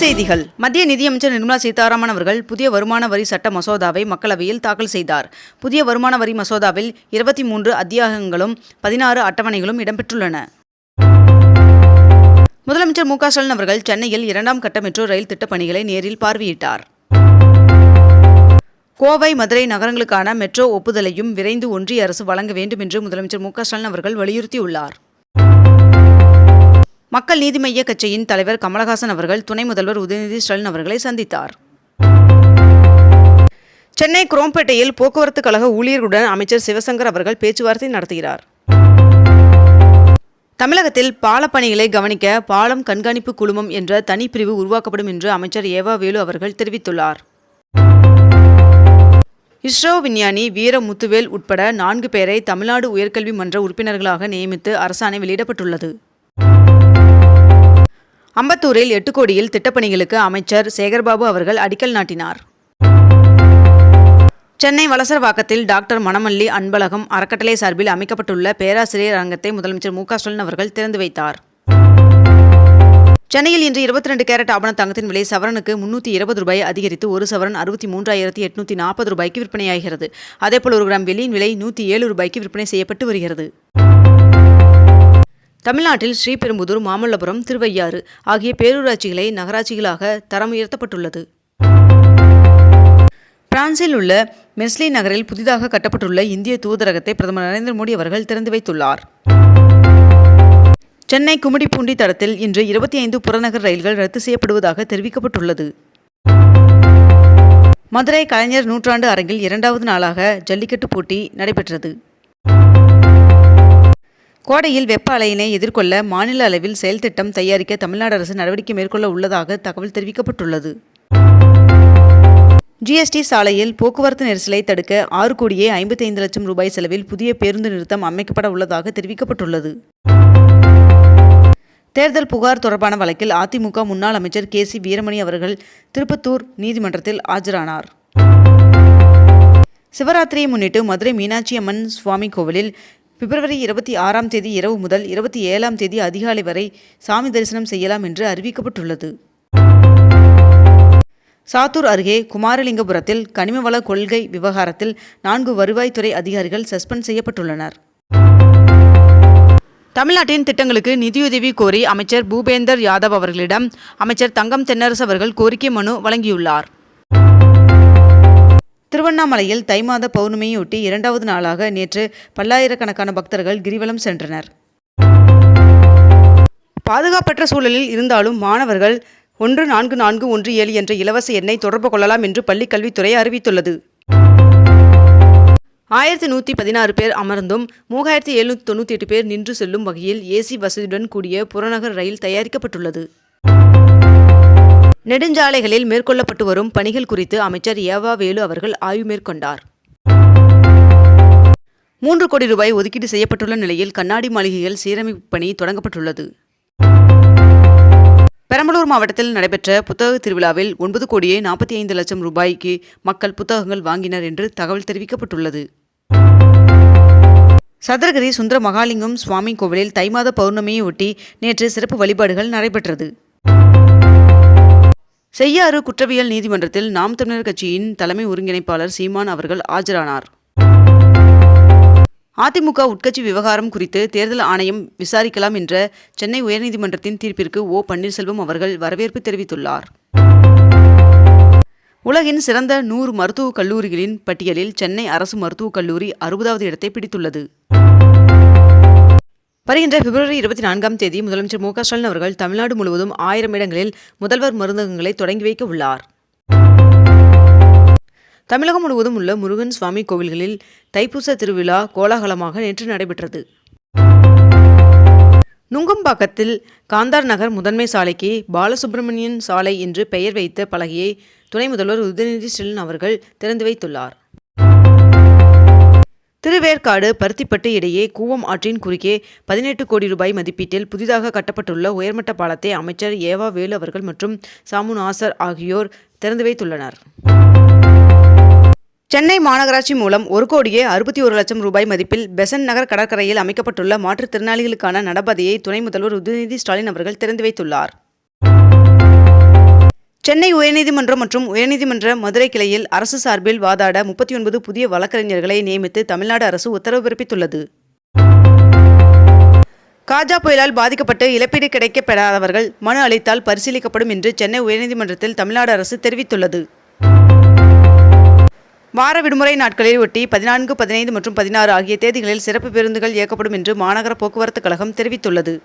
செய்திகள். மத்திய நிதியமைச்சர் நிர்மலா சீதாராமன் அவர்கள் புதிய வருமான வரி சட்ட மசோதாவை மக்களவையில் தாக்கல் செய்தார். புதிய வருமான வரி மசோதாவில் இருபத்தி மூன்று அத்தியாகங்களும் பதினாறு அட்டவணைகளும் இடம்பெற்றுள்ளன. முதலமைச்சர் மு க ஸ்டாலின் அவர்கள் சென்னையில் இரண்டாம் கட்ட மெட்ரோ ரயில் திட்டப் பணிகளை நேரில் பார்வையிட்டார். கோவை மதுரை நகரங்களுக்கான மெட்ரோ ஒப்புதலையும் விரைந்து ஒன்றிய அரசு வழங்க வேண்டும் என்று முதலமைச்சர் மு க ஸ்டாலின் அவர்கள் வலியுறுத்தியுள்ளார். மக்கள் நீதி மய்ய கட்சியின் தலைவர் கமலஹாசன் அவர்கள் துணை முதல்வர் உதயநிதி ஸ்டாலின் அவர்களை சந்தித்தார். சென்னை குரோம்பேட்டையில் போக்குவரத்து கழக ஊழியர்களுடன் அமைச்சர் சிவசங்கர் அவர்கள் பேச்சுவார்த்தை நடத்துகிறார். தமிழகத்தில் பால பணிகளை கவனிக்க பாலம் கண்காணிப்பு குழுமம் என்ற தனிப்பிரிவு உருவாக்கப்படும் என்று அமைச்சர் ஏவா வேலு அவர்கள் தெரிவித்துள்ளார். இஸ்ரோ விஞ்ஞானி வீர முத்துவேல் உட்பட நான்கு பேரை தமிழ்நாடு உயர்கல்வி மன்ற உறுப்பினர்களாக நியமித்து அரசாணை வெளியிடப்பட்டுள்ளது. அம்பத்தூரில் எட்டு கோடியில் திட்டப்பணிகளுக்கு அமைச்சர் சேகர்பாபு அவர்கள் அடிக்கல் நாட்டினார். சென்னை வலசரவாக்கத்தில் டாக்டர் மணமல்லி அன்பழகம் அறக்கட்டளை சார்பில் அமைக்கப்பட்டுள்ள பேராசிரியர் அரங்கத்தை முதலமைச்சர் மு ஸ்டாலின் அவர்கள் திறந்து வைத்தார். சென்னையில் இன்று இருபத்தி ரெண்டு கேரட் ஆபண தங்கத்தின் விலை சவரனுக்கு முன்னூற்றி இருபது ரூபாய் அதிகரித்து ஒரு சவரன் அறுபத்தி மூன்றாயிரத்தி எட்நூற்றி நாற்பது ரூபாய்க்கு விற்பனையாகிறது. அதேபோல் ஒரு கிராம் வெள்ளியின் விலை நூற்றி ஏழு ரூபாய்க்கு விற்பனை செய்யப்பட்டு வருகிறது. தமிழ்நாட்டில் ஸ்ரீபெரும்புதூர் மாமல்லபுரம் திருவையாறு ஆகிய பேரூராட்சிகளை நகராட்சிகளாக தரம் உயர்த்தப்பட்டுள்ளது. பிரான்சில் உள்ள மெஸ்லி நகரில் புதிதாக கட்டப்பட்டுள்ள இந்திய தூதரகத்தை பிரதமர் நரேந்திர மோடி அவர்கள் திறந்து வைத்துள்ளார். சென்னை கும்மிடிப்பூண்டி தடத்தில் இன்று இருபத்தி ஐந்து புறநகர் ரயில்கள் ரத்து செய்யப்படுவதாக தெரிவிக்கப்பட்டுள்ளது. மதுரை கலைஞர் நூற்றாண்டு அரங்கில் இரண்டாவது நாளாக ஜல்லிக்கட்டு போட்டி நடைபெற்றது. கோடையில் வெப்ப அலையினை எதிர்கொள்ள மாநில அளவில் செயல்திட்டம் தயாரிக்க தமிழ்நாடு அரசு நடவடிக்கை மேற்கொள்ள உள்ளதாக தகவல் தெரிவிக்கப்பட்டுள்ளது. ஜிஎஸ்டி சாலையில் போக்குவரத்து நெரிசலை தடுக்க ஆறு கோடியே ஐம்பத்தைந்து லட்சம் ரூபாய் செலவில் புதிய பேருந்து நிறுத்தம் அமைக்கப்பட உள்ளதாக தெரிவிக்கப்பட்டுள்ளது. தேர்தல் புகார் தொடர்பான வழக்கில் அதிமுக முன்னாள் அமைச்சர் கே சி வீரமணி அவர்கள் திருப்பத்தூர் நீதிமன்றத்தில் ஆஜரானார். சிவராத்திரியை முன்னிட்டு மதுரை மீனாட்சி அம்மன் சுவாமி கோவிலில் பிப்ரவரி இருபத்தி ஆறாம் தேதி இரவு முதல் இருபத்தி ஏழாம் தேதி அதிகாலை வரை சாமி தரிசனம் செய்யலாம் என்று அறிவிக்கப்பட்டுள்ளது. சாத்தூர் அருகே குமாரலிங்கபுரத்தில் கனிமவள கொள்கை விவகாரத்தில் நான்கு வருவாய்த்துறை அதிகாரிகள் சஸ்பெண்ட் செய்யப்பட்டுள்ளனர். தமிழ்நாட்டின் திட்டங்களுக்கு நிதியுதவி கோரி அமைச்சர் பூபேந்தர் யாதவ் அவர்களிடம் அமைச்சர் தங்கம் தென்னரசு அவர்கள் கோரிக்கை மனு வழங்கியுள்ளார். திருவண்ணாமலையில் தை மாத பௌர்ணமியொட்டி இரண்டாவது நாளாக நேற்று பல்லாயிரக்கணக்கான பக்தர்கள் கிரிவலம் சென்றனர். பாதுகாப்பற்ற சூழலில் இருந்தாலும் மாணவர்கள் ஒன்று நான்கு நான்கு ஒன்று ஏழு என்ற இலவச எண்ணை தொடர்பு கொள்ளலாம் என்று பள்ளிக்கல்வித்துறை அறிவித்துள்ளது. ஆயிரத்தி நூற்றி பதினாறு பேர் அமர்ந்தும் மூவாயிரத்தி எழுநூற்றி தொண்ணூற்றி எட்டு பேர் நின்று செல்லும் வகையில் ஏசி வசதியுடன் கூடிய புறநகர் ரயில் தயாரிக்கப்பட்டுள்ளது. நெடுஞ்சாலைகளில் மேற்கொள்ளப்பட்டு வரும் பணிகள் குறித்து அமைச்சர் ஏவா வேலு அவர்கள் ஆய்வு மேற்கொண்டார். மூன்று கோடி ரூபாய் ஒதுக்கீடு செய்யப்பட்டுள்ள நிலையில் கண்ணாடி மாளிகைகள் சீரமைப்பு பணி தொடங்கப்பட்டுள்ளது. பெரம்பலூர் மாவட்டத்தில் நடைபெற்ற புத்தக திருவிழாவில் ஒன்பது கோடியே நாற்பத்தி ஐந்து லட்சம் ரூபாய்க்கு மக்கள் புத்தகங்கள் வாங்கினர் என்று தகவல் தெரிவிக்கப்பட்டுள்ளது. சதுரகிரி சுந்தர மகாலிங்கம் சுவாமி கோவிலில் தைமாத பௌர்ணமியையொட்டி பௌர்ணமியை ஒட்டி நேற்று சிறப்பு வழிபாடுகள் நடைபெற்றது. செய்யாறு குற்றவியல் நீதிமன்றத்தில் நாம் தமிழர் கட்சியின் தலைமை ஒருங்கிணைப்பாளர் சீமான் அவர்கள் ஆஜரானார். அதிமுக உட்கட்சி விவகாரம் குறித்து தேர்தல் ஆணையம் விசாரிக்கலாம் என்ற சென்னை உயர்நீதிமன்றத்தின் தீர்ப்பிற்கு ஓ. பன்னீர்செல்வம் அவர்கள் வரவேற்பு தெரிவித்துள்ளார். உலகின் சிறந்த நூறு மருத்துவக் கல்லூரிகளின் பட்டியலில் சென்னை அரசு மருத்துவக் கல்லூரி அறுபதாவது இடத்தை பிடித்துள்ளது. வருகின்ற பிப்ரவரி இருபத்தி நான்காம் தேதி முதலமைச்சர் மு க ஸ்டாலின் அவர்கள் தமிழ்நாடு முழுவதும் ஆயிரம் இடங்களில் முதல்வர் மருந்தகங்களை தொடங்கி வைக்க உள்ளார். தமிழகம் முழுவதும் உள்ள முருகன் சுவாமி கோவில்களில் தைப்பூச திருவிழா கோலாகலமாக நேற்று நடைபெற்றது. நுங்கம்பாக்கத்தில் காந்தார் நகர் முதன்மை சாலைக்கு பாலசுப்பிரமணியன் சாலை என்று பெயர் வைத்த பலகையை துணை முதல்வர் உதயநிதி ஸ்டாலின் அவர்கள் திறந்து வைத்துள்ளார். திருவேற்காடு பருத்திப்பட்டு இடையே கூவம் ஆற்றின் குறுக்கே பதினெட்டு கோடி ரூபாய் மதிப்பீட்டில் புதிதாக கட்டப்பட்டுள்ள உயர்மட்ட பாலத்தை அமைச்சர் ஏவா வேலு அவர்கள் மற்றும் சாமு நாசர் ஆகியோர் திறந்து வைத்துள்ளனர். சென்னை மாநகராட்சி மூலம் ஒரு கோடியே அறுபத்தி ஒரு லட்சம் ரூபாய் மதிப்பில் பெசன் நகர் கடற்கரையில் அமைக்கப்பட்டுள்ள மாற்றுத்திறனாளிகளுக்கான நடப்பதையை துணை முதல்வர் உதயநிதி ஸ்டாலின் அவர்கள் திறந்து வைத்துள்ளார். சென்னை உயர்நீதிமன்றம் மற்றும் உயர்நீதிமன்ற மதுரை கிளையில் அரசு சார்பில் வாதாட முப்பத்தி ஒன்பது புதிய வழக்கறிஞர்களை நியமித்து தமிழ்நாடு அரசு உத்தரவு பிறப்பித்துள்ளது. காஜா புயலால் பாதிக்கப்பட்டு இழப்பீடு கிடைக்கப்படாதவர்கள் மனு அளித்தால் பரிசீலிக்கப்படும் என்று சென்னை உயர்நீதிமன்றத்தில் தமிழ்நாடு அரசு தெரிவித்துள்ளது. வார விடுமுறை நாட்களில் ஒட்டி பதினான்கு பதினைந்து மற்றும் பதினாறு ஆகிய தேதிகளில் சிறப்பு பேருந்துகள் இயக்கப்படும் என்று மாநகர போக்குவரத்து கழகம் தெரிவித்துள்ளது.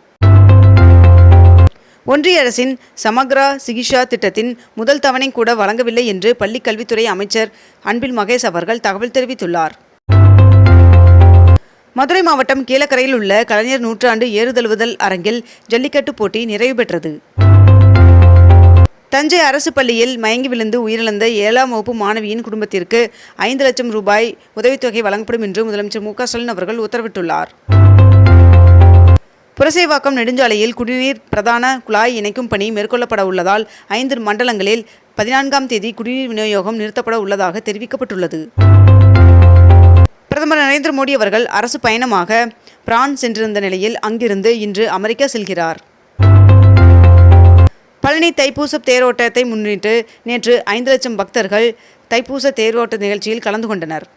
ஒன்றிய அரசின் சமக்ரா சிகிச்சா திட்டத்தின் முதல் தவணை கூட வழங்கவில்லை என்று பள்ளிக்கல்வித்துறை அமைச்சர் அன்பில் மகேஷ் அவர்கள் தகவல் தெரிவித்துள்ளார். மதுரை மாவட்டம் கீழக்கரையில் உள்ள கலைஞர் நூற்றாண்டு ஏறுதழுவுதல் அரங்கில் ஜல்லிக்கட்டு போட்டி நிறைவு பெற்றது. தஞ்சை அரசு பள்ளியில் மயங்கி விழுந்து உயிரிழந்த ஏழாம் வகுப்பு மாணவியின் குடும்பத்திற்கு ஐந்து லட்சம் ரூபாய் உதவித்தொகை வழங்கப்படும் என்று முதலமைச்சர் மு க ஸ்டாலின் அவர்கள் உத்தரவிட்டுள்ளார். புரசைவாக்கம் நெடுஞ்சாலையில் குடிநீர் பிரதான குழாய் இணைக்கும் பணி மேற்கொள்ளப்பட உள்ளதால் ஐந்து மண்டலங்களில் பதினான்காம் தேதி குடிநீர் விநியோகம் நிறுத்தப்பட உள்ளதாக தெரிவிக்கப்பட்டுள்ளது. பிரதமர் நரேந்திர மோடி அவர்கள் அரசு பயணமாக பிரான்ஸ் சென்றிருந்த நிலையில் அங்கிருந்து இன்று அமெரிக்கா செல்கிறார். பழனி தைப்பூச தேரோட்டத்தை முன்னிட்டு நேற்று ஐந்து லட்சம் பக்தர்கள் தைப்பூச தேரோட்ட நிகழ்ச்சியில் கலந்து கொண்டனர்.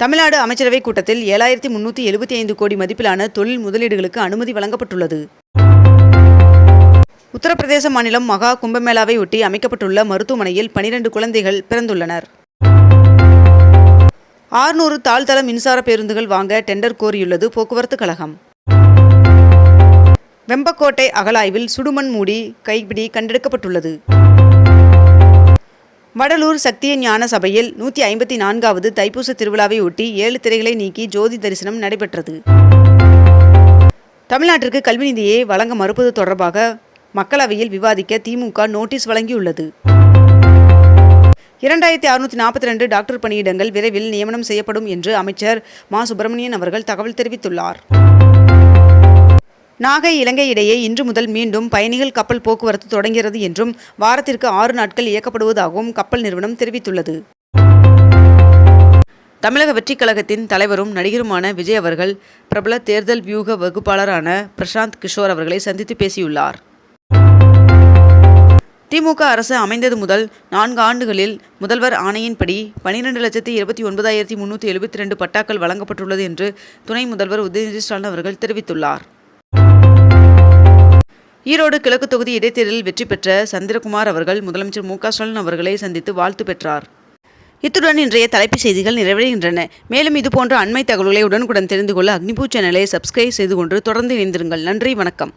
தமிழ்நாடு அமைச்சரவை கூட்டத்தில் ஏழாயிரத்தி முன்னூற்றி எழுபத்தி ஐந்து கோடி மதிப்பிலான தொழில் முதலீடுகளுக்கு அனுமதி வழங்கப்பட்டுள்ளது. உத்தரப்பிரதேச மாநிலம் மகா கும்பமேளாவை ஒட்டி அமைக்கப்பட்டுள்ள மருத்துவமனையில் பனிரெண்டு குழந்தைகள் பிறந்துள்ளனர். ஆறுநூறு தாழ்தள மின்சார பேருந்துகள் வாங்க டெண்டர் கோரியுள்ளது போக்குவரத்து கழகம். வெம்பக்கோட்டை அகலாய்வில் சுடுமண் மூடி கைப்பிடி கண்டெடுக்கப்பட்டுள்ளது. வடலூர் சக்திய ஞான சபையில் நூற்றி ஐம்பத்தி நான்காவது தைப்பூச திருவிழாவை ஒட்டி ஏழு திரைகளை நீக்கி ஜோதி தரிசனம் நடைபெற்றது. தமிழ்நாட்டிற்கு கல்வி நிதியை வழங்க மறுப்பது தொடர்பாக மக்களவையில் விவாதிக்க திமுக நோட்டீஸ் வழங்கியுள்ளது. இரண்டாயிரத்தி அறுநூற்றி நாற்பத்தி ரெண்டு டாக்டர் பணியிடங்கள் விரைவில் நியமனம் செய்யப்படும் என்று அமைச்சர் மா. சுப்பிரமணியன் அவர்கள் தகவல் தெரிவித்துள்ளார். நாகை இலங்கை இடையே இன்று முதல் மீண்டும் பயணிகள் கப்பல் போக்குவரத்து தொடங்கிறது என்றும் வாரத்திற்கு ஆறு நாட்கள் இயக்கப்படுவதாகவும் கப்பல் நிறுவனம் தெரிவித்துள்ளது. தமிழக வெற்றிக் கழகத்தின் தலைவரும் நடிகருமான விஜய் அவர்கள் பிரபல தேர்தல் வியூக வகுப்பாளரான பிரசாந்த் கிஷோர் அவர்களை சந்தித்து பேசியுள்ளார். திமுக அரசு அமைந்தது முதல் நான்கு ஆண்டுகளில் முதல்வர் ஆணையின்படி பனிரெண்டு லட்சத்தி இருபத்தி ஒன்பதாயிரத்தி முன்னூற்றி எழுபத்தி ரெண்டு பட்டாக்கள் வழங்கப்பட்டுள்ளது என்று துணை முதல்வர் உதயநிதி ஸ்டாலின் அவர்கள் தெரிவித்துள்ளார். ஈரோடு கிழக்கு தொகுதி இடைத்தேர்தலில் வெற்றி பெற்ற சந்திரகுமார் அவர்கள் முதலமைச்சர் மு ஸ்டாலின் அவர்களை சந்தித்து வாழ்த்து பெற்றார். இத்துடன் இன்றைய தலைப்புச் செய்திகள் நிறைவடைகின்றன. மேலும் இதுபோன்ற அண்மை தகவல்களை உடனுக்குடன் தெரிந்து கொள்ள அக்னிபூ சேனலை சப்ஸ்கிரைப் செய்து கொண்டு தொடர்ந்து இணைந்திருங்கள். நன்றி வணக்கம்.